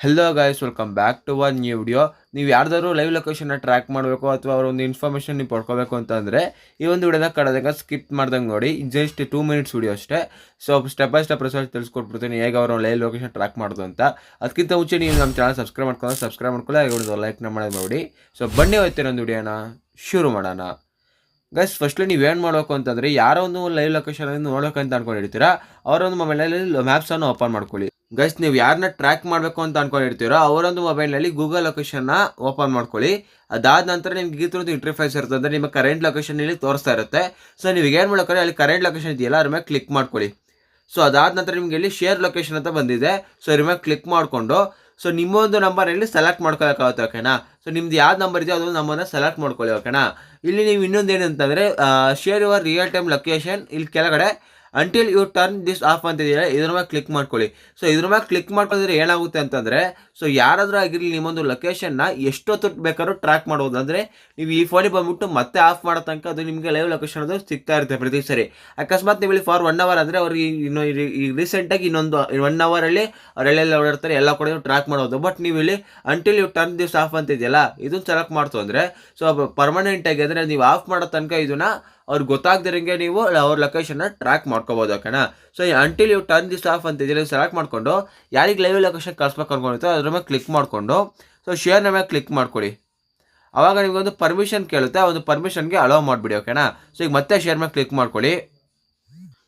Hello guys welcome back to one new video ನೀವು ಯಾರ್ದಾದ್ರು live ಲೊಕೇಶನ್ನ track ಮಾಡಬೇಕು ಅಥವಾ ಅವ್ರ ಒಂದು ಇನ್ಫಾರ್ಮೇಷನ್ ನೀವು ಪಡ್ಕೋಬೇಕು ಅಂತಂದರೆ ಈ ಒಂದು ವಿಡಿಯೋನ ಕಡದಾಗ ಸ್ಕಿಪ್ ಮಾಡ್ದಂಗೆ ನೋಡಿ ಜಸ್ಟ್ ಟೂ ಮಿನಿಟ್ಸ್ ವಿಡಿಯೋ ಅಷ್ಟೇ. So step by step result ತಿಳಿಸ್ಕೊಟ್ಬಿಡ್ತೀನಿ, ಹೇಗೆ ಅವರು ಲೈವ್ ಲೊಕೇಶನ್ ಟ್ರ್ಯಾಕ್ ಮಾಡೋದು ಅಂತ. ಅದಕ್ಕಿಂತ ಮುಂಚೆ ನೀವು ನಮ್ಮ ಚಾನಲ್ ಸಬ್ಸ್ಕ್ರೈಬ್ ಮಾಡ್ಕೊಂಡು ಸಬ್ಸ್ಕ್ರೈಬ್ ಮಾಡ್ಕೊಳ್ಳಿ, ಹಾಗೆ ಒಂದು ಲೈಕ್ನ ಮಾಡೋದು ನೋಡಿ. ಸೊ ಬನ್ನಿ ಒಂದು ವಿಡಿಯೋನ ಶುರು ಮಾಡೋಣ. ಗಸ್ ಫಸ್ಟ್ಲಿ ಏನು ಮಾಡಬೇಕು ಅಂತಂದರೆ, ಯಾರೋ ಲೈವ್ ಲೊಕೇಶನ್ ನೋಡೋಕಂತ ಅನ್ಕೊಂಡಿರ್ತೀರಾ ಅವರೊಂದು ಮೊಬೈಲಲ್ಲಿ ಮ್ಯಾಪ್ಸನ್ನು ಓಪನ್ ಮಾಡ್ಕೊಳ್ಳಿ. ಗೈಸ್ ನೀವು ಯಾರನ್ನ ಟ್ರ್ಯಾಕ್ ಮಾಡಬೇಕು ಅಂತ ಅಂದ್ಕೊಂಡಿರ್ತೀರೋ ಅವರೊಂದು ಮೊಬೈಲ್ನಲ್ಲಿ ಗೂಗಲ್ ಲೊಕೇಶನ್ನ ಓಪನ್ ಮಾಡ್ಕೊಳ್ಳಿ. ಅದಾದ ನಂತರ ನಿಮ್ಗೆ ಈ ಥರದ್ದು ಇಂಟರ್ಫೇಸ್ ಇರುತ್ತೆ ಅಂದರೆ ನಿಮ್ಮ ಕರೆಂಟ್ ಲೊಕೇಶನ್ ಇಲ್ಲಿ ತೋರಿಸ್ತಾ ಇರುತ್ತೆ. ಸೊ ನೀವು ಏನು ಮಾಡ್ಬೇಕಾದ್ರೆ ಅಲ್ಲಿ ಕರೆಂಟ್ ಲೊಕೇಶನ್ ಇದೆಯಲ್ಲ, ಅದ್ರ ಮೇಲೆ ಕ್ಲಿಕ್ ಮಾಡ್ಕೊಳ್ಳಿ. ಸೊ ಅದಾದ ನಂತರ ನಿಮಗೆ ಇಲ್ಲಿ ಶೇರ್ ಲೊಕೇಶನ್ ಅಂತ ಬಂದಿದೆ. ಸೊ ಇದ್ರ ಮೇಲೆ ಕ್ಲಿಕ್ ಮಾಡಿಕೊಂಡು ಸೊ ನಿಮ್ಮೊಂದು ನಂಬರಲ್ಲಿ ಸೆಲೆಕ್ಟ್ ಮಾಡ್ಕೊಳಕ್ಕಾಗುತ್ತೆ ಓಕೆನಾ ಸೊ ನಿಮ್ದು ಯಾವ ನಂಬರ್ ಇದೆಯೋ ಅದೊಂದು ನಂಬರ್ನ ಸೆಲೆಕ್ಟ್ ಮಾಡ್ಕೊಳ್ಳಿ ಓಕೆನಾ ಇಲ್ಲಿ ನೀವು ಇನ್ನೊಂದು ಏನಂತಂದರೆ share your real time location ಇಲ್ಲಿ ಕೆಳಗಡೆ. Until you turn this off ಅಂತ ಇದೆಯಲ್ಲ ಇದ್ರ ಮೇಲೆ ಕ್ಲಿಕ್ ಮಾಡ್ಕೊಳ್ಳಿ. ಸೊ ಇದ್ರ ಮೇಲೆ ಕ್ಲಿಕ್ ಮಾಡ್ಕೊಂಡ್ರೆ ಏನಾಗುತ್ತೆ ಅಂತಂದರೆ ಸೊ ಯಾರಾದರೂ ಆಗಿರಲಿ, ನಿಮ್ಮೊಂದು ಲೊಕೇಶನ್ನ ಎಷ್ಟೊತ್ತು ಬೇಕಾದ್ರೂ ಟ್ರ್ಯಾಕ್ ಮಾಡ್ಬೋದು. ಅಂದರೆ, ನೀವು ಈ ಫೋನಿಗೆ ಬಂದ್ಬಿಟ್ಟು ಮತ್ತೆ ಆಫ್ ಮಾಡೋ ತನಕ ಅದು ನಿಮಗೆ ಲೈವ್ ಲೊಕೇಶನ್ ಅದು ಸಿಗ್ತಾ ಇರುತ್ತೆ ಪ್ರತಿ ಸರಿ. ಅಕಸ್ಮಾತ್ ನೀವು ಇಲ್ಲಿ ಫಾರ್ ಒನ್ ಅವರ್ ಅಂದರೆ ಅವ್ರಿಗೆ ಇನ್ನು ಈಗ ರೀಸೆಂಟಾಗಿ ಇನ್ನೊಂದು ಒನ್ ಅವರಲ್ಲಿ ಅವರೆಲ್ಲೆಲ್ಲ ಓಡಾಡ್ತಾರೆ, ಎಲ್ಲ ಕಡೆ ಟ್ರ್ಯಾಕ್ ಮಾಡೋದು. ಬಟ್ ನೀವು ಇಲ್ಲಿ until you turn this off ಅಂತಿದೆಯಲ್ಲ ಇದನ್ನ ಸೆಲೆಕ್ಟ್ ಮಾಡ್ತು ಅಂದರೆ ಸೊ ಪರ್ಮನೆಂಟಾಗಿ ಅಂದರೆ ನೀವು ಆಫ್ ಮಾಡೋ ತನಕ ಇದನ್ನ ಅವ್ರಿಗೆ ಗೊತ್ತಾಗ್ದಿರಂಗೆ ನೀವು ಅವ್ರ ಲೊಕೇಶನ್ನ ಟ್ರ್ಯಾಕ್ ಮಾಡ್ಕೋಬೋದು ಓಕೆನಾ so until you turn this off ಅಂತ ಇದೆಯಲ್ಲ ಸೆಲೆಕ್ಟ್ ಮಾಡಿಕೊಂಡು, ಯಾರಿಗೆ ಲೈವ್ ಲೊಕೇಶನ್ ಕಳಿಸ್ಬೇಕು ಅನ್ಕೊಂಡಿರ್ತೋ ಅದ್ರ ಮೇಲೆ ಕ್ಲಿಕ್ ಮಾಡಿಕೊಂಡು ಸೊ ಶೇರ್ನ ಮೇಲೆ ಕ್ಲಿಕ್ ಮಾಡ್ಕೊಳ್ಳಿ ಆವಾಗ ನಿಮಗೊಂದು ಪರ್ಮಿಷನ್ ಕೇಳುತ್ತೆ ಒಂದು ಪರ್ಮಿಷನ್ಗೆ ಅಲೋ ಮಾಡಿಬಿಡಿ ಓಕೆನಾ ಸೊ ಈಗ ಮತ್ತೆ ಶೇರ್ ಮೇಲೆ ಕ್ಲಿಕ್ ಮಾಡ್ಕೊಳ್ಳಿ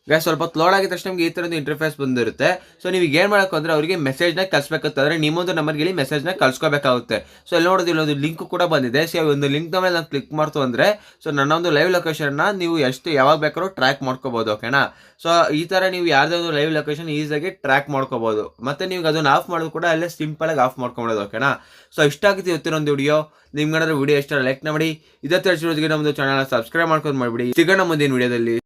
ಗ್ಯಾಸ್ ಸ್ವಲ್ಪ ಲೋಡ್ ಆಗಿದ ತಕ್ಷಣ ನಿಮಗೆ ಈ ಥರದ್ದು ಇಂಟರ್ಫೇಸ್ ಬಂದಿರುತ್ತೆ. ಸೊ ನೀವು ಏನು ಮಾಡಬೇಕು ಅಂದರೆ ಅವರಿಗೆ ಮೆಸೇಜ್ನ ಕಳಿಸ್ಬೇಕಂತಂದ್ರೆ ನಿಮ್ಮೊಂದು ನಂಬರ್ಗೆ ಮೆಸೇಜ್ನ ಕಳ್ಸ್ಕೋಬೇಕಾಗುತ್ತೆ. ಸೊ ಇಲ್ಲಿ ನೋಡೋದು ಇಲ್ಲೊಂದು ಲಿಂಕ್ ಕೂಡ ಬಂದಿದೆ. ಸೊ ಒಂದು ಲಿಂಕ್ ಮೇಲೆ ನಾನು ಕ್ಲಿಕ್ ಮಾಡ್ತು ಅಂದರೆ ಸೊ ನನ್ನ ಒಂದು ಲೈವ್ ಲೊಕೇಶನ್ನ ನೀವು ಎಷ್ಟು ಯಾವಾಗ ಬೇಕಾದ್ರೂ ಟ್ರ್ಯಾಕ್ ಮಾಡ್ಕೋಬೋದು ಓಕೆನಾ ಸೊ ಈ ಥರ ನೀವು ಯಾವುದೇ ಲೈವ್ ಲೊಕೇಶನ್ ಈಸಿಯಾಗಿ ಟ್ರ್ಯಾಕ್ ಮಾಡ್ಕೋಬೋದು. ಮತ್ತು ನೀವು ಅದನ್ನು ಆಫ್ ಮಾಡೋದು ಕೂಡ ಅಲ್ಲೇ ಸಿಂಪಲಾಗಿ ಆಫ್ ಮಾಡ್ಕೊಬೋದು ಓಕೆನಾ ಸೊ ಇಷ್ಟ ಆಗುತ್ತೆ ಇವತ್ತಿನೊಂದು ವಿಡಿಯೋ ನಿಮ್ಗೆ ವಿಡಿಯೋ ಇಷ್ಟ ಲೈಕ್ ಮಾಡಿ. ಇದೇ ತಿಳಿಸಿರೋದಕ್ಕೆ ನಮ್ಮದು ಚಾನಲ್ ಸಬ್ಸ್ಕ್ರೈಬ್ ಮಾಡ್ಕೊಂಡು ಮಾಡಿಬಿಡಿ. ಸಿಗೋಣ ಮುಂದಿನ ವಿಡಿಯೋದಲ್ಲಿ